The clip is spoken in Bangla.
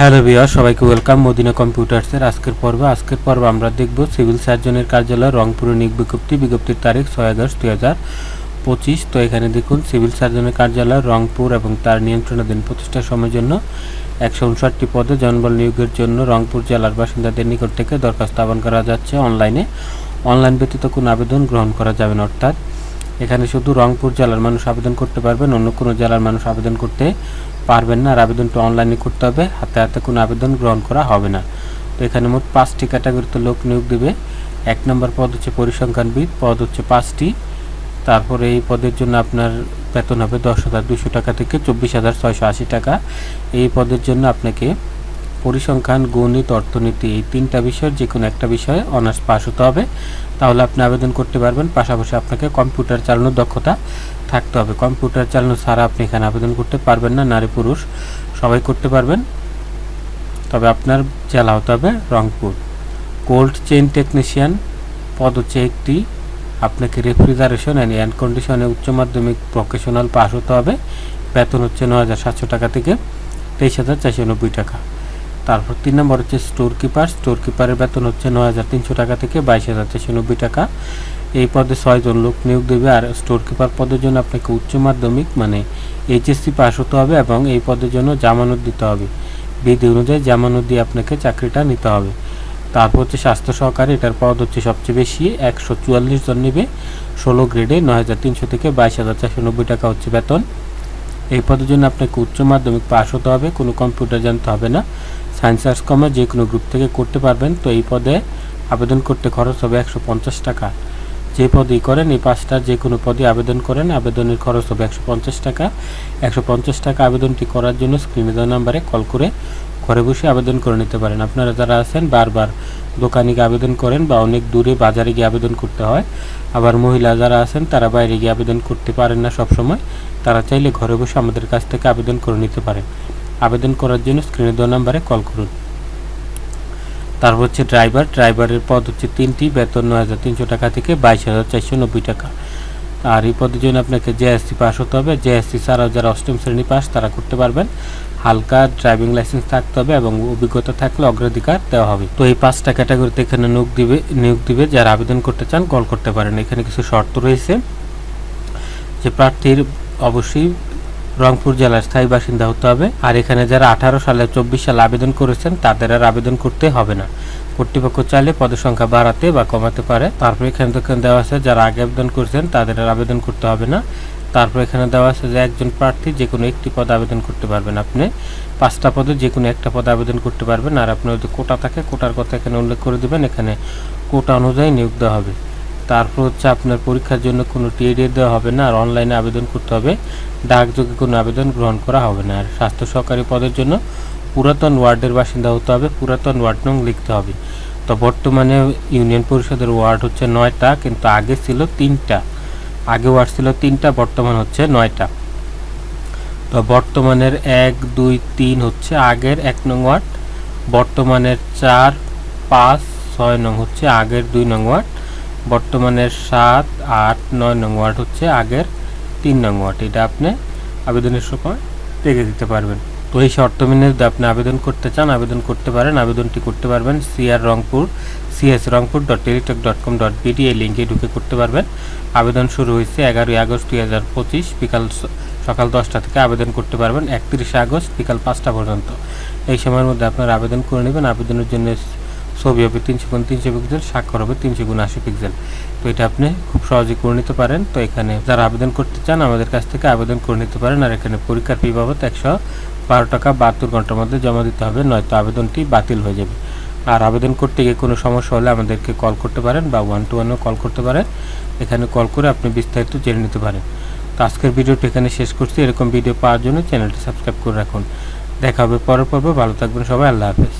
হ্যালো ভিওয়া সবাইকে ওয়েলকাম। মদিনা কম্পিউটার্সের আজকের পর্বে। আজকের পর্বে আমরা দেখব সিভিল সার্জনের কার্যালয় রংপুরে নিক বিজ্ঞপ্তি। বিজ্ঞপ্তির তারিখ ছয় আগস্ট দুই হাজার পঁচিশ। তো এখানে দেখুন, সিভিল সার্জনের কার্যালয় রংপুর এবং তার নিয়ন্ত্রণাধীন প্রতিষ্ঠার সময়ের জন্য একশো উনষাটটি পদে জনবল নিয়োগের জন্য রংপুর জেলার বাসিন্দাদের নিকট থেকে দরখাস্ত আহ্বান করা যাচ্ছে অনলাইনে। অনলাইন ব্যতীত কোনো আবেদন গ্রহণ করা যাবে না, অর্থাৎ এখানে শুধু রংপুর জেলার মানুষ আবেদন করতে পারবেন, অন্য কোনো জেলার মানুষ আবেদন করতে পারবেন না আর আবেদনটা অনলাইনে করতে হবে। হাতে হাতে কোনো আবেদন গ্রহণ করা হবে না। তো এখানে মোট পাঁচটি ক্যাটাগরিতে লোক নিয়োগ দেবে। এক নম্বর পদ হচ্ছে পরিসংখ্যানবিদ, পদ হচ্ছে পাঁচটি। তারপরে এই পদের জন্য আপনার বেতন হবে দশ হাজার দুশো টাকা থেকে চব্বিশ হাজার ছয়শো আশি টাকা। এই পদের জন্য আপনাকে পরিসংখ্যান, গণিত, অর্থনীতি এই তিনটা বিষয়ের যে কোনো একটা বিষয়ে অনার্স পাস হতে হবে। তাহলে আপনি আবেদন করতে পারবেন, পাশাপাশি আপনাকে কম্পিউটার চালানোর দক্ষতা থাকতে হবে। কম্পিউটার চালানো ছাড়া আপনি এখানে আবেদন করতে পারবেন না, নারী পুরুষ, সবাই করতে পারবেন। তবে আপনার জেলা হতে হবে রংপুর। কোল্ড চেইন টেকনিশিয়ান পদ হচ্ছে একটি, আপনাকে রেফ্রিজারেশন অ্যান্ড এয়ার কন্ডিশনে উচ্চ মাধ্যমিক প্রফেশনাল পাস হতে হবে। বেতন হচ্ছে নয় হাজার সাতশো টাকা থেকে তেইশ হাজার টাকা। তারপর তিন নম্বর হচ্ছে স্টোর কিপার স্টোর কিপারের বেতন হচ্ছে নয় হাজার তিনশো টাকা থেকে বাইশ হাজার চারশো নব্বই টাকা। এই পদে ছয়জন লোক নিয়োগ দেবে আর স্টোর কিপার পদের জন্য আপনাকে উচ্চ মাধ্যমিক মানে এইচএসসি পাস হতে হবে এবং এই পদের জন্য জামানত দিতে হবে। বিধি অনুযায়ী জামানত দিয়ে আপনাকে চাকরিটা নিতে হবে। তারপর হচ্ছে স্বাস্থ্য সহকারী এটার পদ হচ্ছে সবচেয়ে বেশি, একশো চুয়াল্লিশ জন নেবে। ষোলো গ্রেডে নয় হাজার তিনশো থেকে বাইশ হাজার চারশো নব্বই টাকা হচ্ছে বেতন। এই পদের জন্য আপনাকে উচ্চ মাধ্যমিক পাস হতে হবে, কোনো কম্পিউটার জানতে হবে না। সায়েন্স আর্টস, কমার্স যে কোনো গ্রুপ থেকে করতে পারবেন। তো এই পদে আবেদন করতে খরচ হবে একশো পঞ্চাশ টাকা। যে পদই করেন, এই পাঁচটার যে কোনো পদে আবেদন করেন। আবেদনের খরচ হবে একশো পঞ্চাশ টাকা। একশো পঞ্চাশ টাকা আবেদনটি করার জন্য স্ক্রিনে দেওয়া নাম্বারে কল করে ঘরে বসে আবেদন করে নিতে পারেন। আপনারা যারা আছেন, বারবার দোকানে গিয়ে আবেদন করেন বা অনেক দূরে বাজারে গিয়ে আবেদন করতে হয়, আবার মহিলা যারা আছেন, তারা বাইরে গিয়ে আবেদন করতে পারেন না সব সময় তারা চাইলে ঘরে বসে আমাদের কাছ থেকে আবেদন করে নিতে পারেন। আবেদন করার জন্য স্ক্রিনে দেওয়া নাম্বারে কল করুন। তারপর হচ্ছে ড্রাইভার ড্রাইভারের পদ হচ্ছে তিনটি, বেতন নয় হাজার তিনশো টাকা থেকে বাইশ হাজার চারশো নব্বই টাকা। আর এই পদের জন্য আপনাকে জেএসসি পাস হতে হবে। জেএসসি ছাড়াও যারা অষ্টম শ্রেণি পাস তারা করতে পারবেন। হালকা ড্রাইভিং লাইসেন্স থাকতে হবে এবং অভিজ্ঞতা থাকলে অগ্রাধিকার দেওয়া হবে। তো এই পাঁচটা ক্যাটাগরিতে এখানে নিয়োগ দিবে নিয়োগ দিবে যারা আবেদন করতে চান কল করতে পারেন। এখানে কিছু শর্ত রয়েছে। যে প্রার্থীর অবশ্যই রংপুর জেলার স্থায়ী বাসিন্দা হতে হবে। আর এখানে যারা আঠারো সালে চব্বিশ সালে আবেদন করেছেন, তাদের আর আবেদন করতে হবে না। কর্তৃপক্ষ চাইলে পদের সংখ্যা বাড়াতে বা কমাতে পারে। তারপর এখানে দেওয়া আছে, যারা আগে আবেদন করেছেন, তাদের আর আবেদন করতে হবে না। তারপর এখানে দেওয়া আছে যে, একজন প্রার্থী যে কোনো একটি পদ আবেদন করতে পারবেন আপনি। পাঁচটা পদে যে কোনো একটা পদ আবেদন করতে পারবেন। আর আপনার যদি কোটা থাকে, কোটার কথা এখানে উল্লেখ করে দেবেন। এখানে কোটা অনুযায়ী নিয়োগ দেওয়া হবে। তারপর হচ্ছে আপনার পরীক্ষার জন্য কোনো টিএডি দেওয়া হবে না, আর অনলাইনে আবেদন করতে হবে। ডাকযোগে কোনো আবেদন গ্রহণ করা হবে না। আর স্বাস্থ্য সহকারী পদের জন্য পুরাতন ওয়ার্ডের বাসিন্দা হতে হবে, পুরাতন ওয়ার্ড নং লিখতে হবে। তো বর্তমানে ইউনিয়ন পরিষদের ওয়ার্ড হচ্ছে নয়টা, কিন্তু আগে ছিল তিনটা। আগে ওয়ার্ড ছিল তিনটা, বর্তমান হচ্ছে নয়টা। তো বর্তমানের এক, দুই, তিন হচ্ছে আগের এক নং ওয়ার্ড, বর্তমানের চার, পাঁচ, ছয় নং হচ্ছে আগের দুই নং ওয়ার্ড। বর্তমানের সাত, আট, নয় নং ওয়ার্ড হচ্ছে আগের তিন নং ওয়ার্ড। এটা আপনি আবেদনের সময় দেখে দিতে পারবেন। তো এই শর্ত মেনে যদি আপনি আবেদন করতে চান, আবেদন করতে পারেন, আবেদনটি করতে পারবেন CR Rangpur CS Rangpur dot Teletalk dot com dot BD এই লিঙ্কে ঢুকে করতে পারবেন। আবেদন শুরু হয়েছে এগারোই আগস্ট দুই হাজার পঁচিশ বিকাল সকাল দশটা থেকে আবেদন করতে পারবেন একত্রিশে আগস্ট বিকাল পাঁচটা পর্যন্ত। এই সময়ের মধ্যে আপনারা আবেদন করে নেবেন। আবেদনের জন্য ছবি হবে তিনশো গুণ তিনশো পিক্সেল স্বাক্ষর হবে তিনশো গুণ আশি পিক্সেল তো এটা আপনি খুব সহজেই করে নিতে পারেন। তো এখানে যারা আবেদন করতে চান, আমাদের কাছ থেকে আবেদন করে নিতে পারেন। আর এখানে পরীক্ষার ফি বাবদ একশো বারো টাকা বাহাত্তর ঘণ্টার মধ্যে জমা দিতে হবে, নয়তো আবেদনটি বাতিল হয়ে যাবে। আর আবেদন করতে গিয়ে কোনো সমস্যা হলে আমাদেরকে কল করতে পারেন বা ওয়ান টু ওয়ানও কল করতে পারেন। এখানে কল করে আপনি বিস্তারিত জেনে নিতে পারেন। তো আজকের ভিডিওটি এখানে শেষ করছি। এরকম ভিডিও পাওয়ার জন্য চ্যানেলটি সাবস্ক্রাইব করে রাখুন। দেখা হবে পরের পর্বে। ভালো থাকবেন সবাই। আল্লাহ হাফেজ।